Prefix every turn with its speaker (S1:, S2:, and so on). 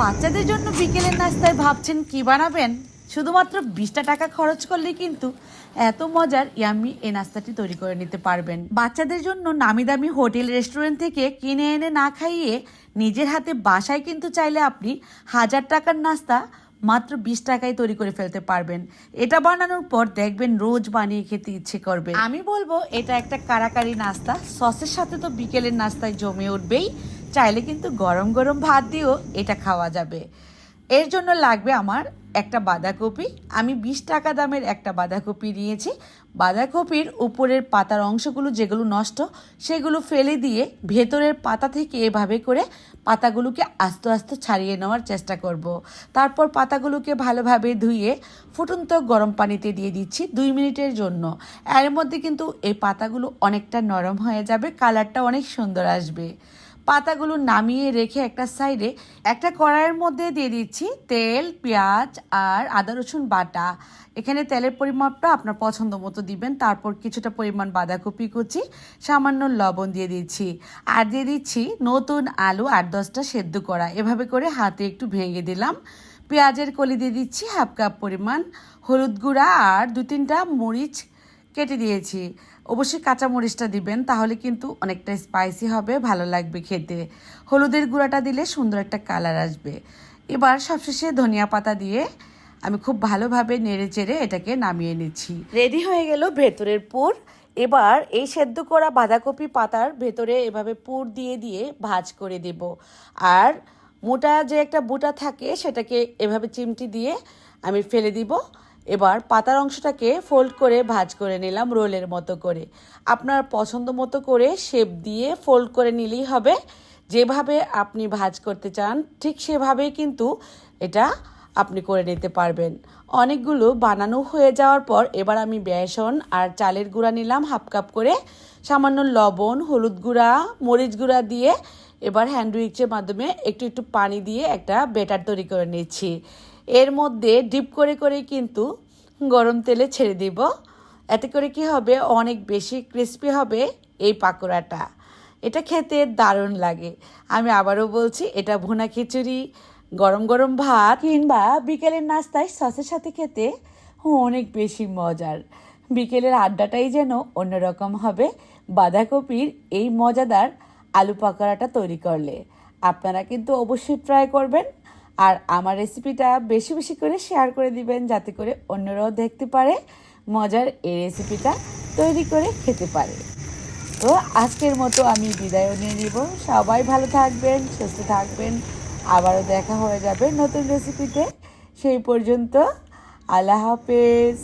S1: বাচ্চাদের জন্য বিকেলের নাস্তায় ভাবছেন কি বানাবেন? শুধুমাত্র বিশটা টাকা খরচ করলে কিন্তু এত মজার ইয়ামি এই নাস্তাটি তৈরি করে নিতে পারবেন। বাচ্চাদের জন্য নামি দামি হোটেল রেস্টুরেন্ট থেকে কিনে এনে না খাইয়ে নিজের হাতে বাসায় কিন্তু চাইলে আপনি হাজার টাকার নাস্তা মাত্র বিশ টাকায় তৈরি করে ফেলতে পারবেন। এটা বানানোর পর দেখবেন রোজ বানিয়ে খেতে ইচ্ছে করবে। আমি বলব, এটা একটা কারাকারি নাস্তা। সসের সাথে তো বিকেলের নাস্তায় জমে উঠবেই। চাইলে কিন্তু গরম গরম ভাত দিয়েও এটা খাওয়া যাবে। এর জন্য লাগবে আমার একটা বাঁধাকপি। আমি বিশ টাকা দামের একটা বাঁধাকপি নিয়েছি। বাঁধাকপির উপরের পাতার অংশগুলো যেগুলো নষ্ট, সেগুলো ফেলে দিয়ে ভেতরের পাতা থেকে এভাবে করে পাতাগুলোকে আস্তে আস্তে ছাড়িয়ে নেওয়ার চেষ্টা করব। তারপর পাতাগুলোকে ভালোভাবে ধুয়ে ফুটন্ত গরম পানিতে দিয়ে দিচ্ছি দুই মিনিটের জন্য। এর মধ্যে কিন্তু এই পাতাগুলো অনেকটা নরম হয়ে যাবে, কালারটা অনেক সুন্দর আসবে। পাতাগুলো নামিয়ে রেখে একটা সাইডে একটা কড়াইয়ের মধ্যে দিয়ে দিচ্ছি তেল, পেঁয়াজ আর আদা, রসুন বাটা। এখানে তেলের পরিমাপটা আপনার পছন্দ মতো দিবেন। তারপর কিছুটা পরিমাণ বাঁধাকপি কুচি, সামান্য লবণ দিয়ে দিচ্ছি। আর দিয়ে দিচ্ছি নতুন আলু আট দশটা সেদ্ধ করা। এভাবে করে হাতে একটু ভেঙে দিলাম। পেঁয়াজের কলি দিয়ে দিচ্ছি হাফ কাপ পরিমাণ হলুদ গুঁড়া আর দু তিনটা মরিচ কেটে দিয়েছি। অবশ্যই কাঁচা মরিচটা দিবেন, তাহলে কিন্তু অনেকটা স্পাইসি হবে, ভালো লাগবে খেতে। হলুদের গুঁড়াটা দিলে সুন্দর একটা কালার আসবে। এবার সবশেষে ধনিয়া পাতা দিয়ে আমি খুব ভালোভাবে নেড়ে চেড়ে এটাকে নামিয়ে নিচ্ছি। রেডি হয়ে গেল ভেতরের পুর। এবার এই সেদ্ধ করা বাঁধাকপি পাতার ভেতরে এভাবে পুর দিয়ে দিয়ে ভাজ করে দেব। আর মোটা যে একটা বুটা থাকে, সেটাকে এভাবে চিমটি দিয়ে আমি ফেলে দিব। এবার পাতার অংশটাকে ফোল্ড করে ভাজ করে নিলাম রোলের মতো করে। আপনার পছন্দ মতো করে শেপ দিয়ে ফোল্ড করে নিলেই হবে। যেভাবে আপনি ভাজ করতে চান, ঠিক সেভাবেই কিন্তু এটা আপনি করে নিতে পারবেন। অনেকগুলো বানানো হয়ে যাওয়ার পর এবার আমি বেসন আর চালের গুঁড়া নিলাম হাফ কাপ করে। সামান্য লবণ, হলুদ গুঁড়া, মরিচ গুঁড়া দিয়ে এবার হ্যান্ডউইচের মাধ্যমে একটু একটু পানি দিয়ে একটা বেটার তৈরি করে নিচ্ছি। এর মধ্যে ডিপ করে করে কিন্তু গরম তেলে ছেড়ে দিব। এতে করে কি হবে? অনেক বেশি ক্রিস্পি হবে এই পাকোড়াটা। এটা খেতে দারুণ লাগে। আমি আবারও বলছি, এটা ভুনা খিচুড়ি, গরম গরম ভাত কিংবা বিকেলের নাস্তায় সসের সাথে খেতে অনেক বেশি মজার। বিকেলের আড্ডাটাই যেন অন্যরকম হবে। বাঁধাকপির এই মজাদার আলু পাকোড়াটা তৈরি করলে। আপনারা কিন্তু অবশ্যই ট্রাই করবেন। আর আমার রেসিপিটা বেশি বেশি করে শেয়ার করে দিবেন যাতে করে অন্যরাও দেখতে পারে, মজার এই রেসিপিটা তৈরি করে খেতে পারে। তো আজকের মতো আমি বিদায়ও নিয়ে নিব। সবাই ভালো থাকবেন, সুস্থ থাকবেন। আবারও দেখা হয়ে যাবে নতুন রেসিপিতে সেই পর্যন্ত আল্লাহ হাফেজ।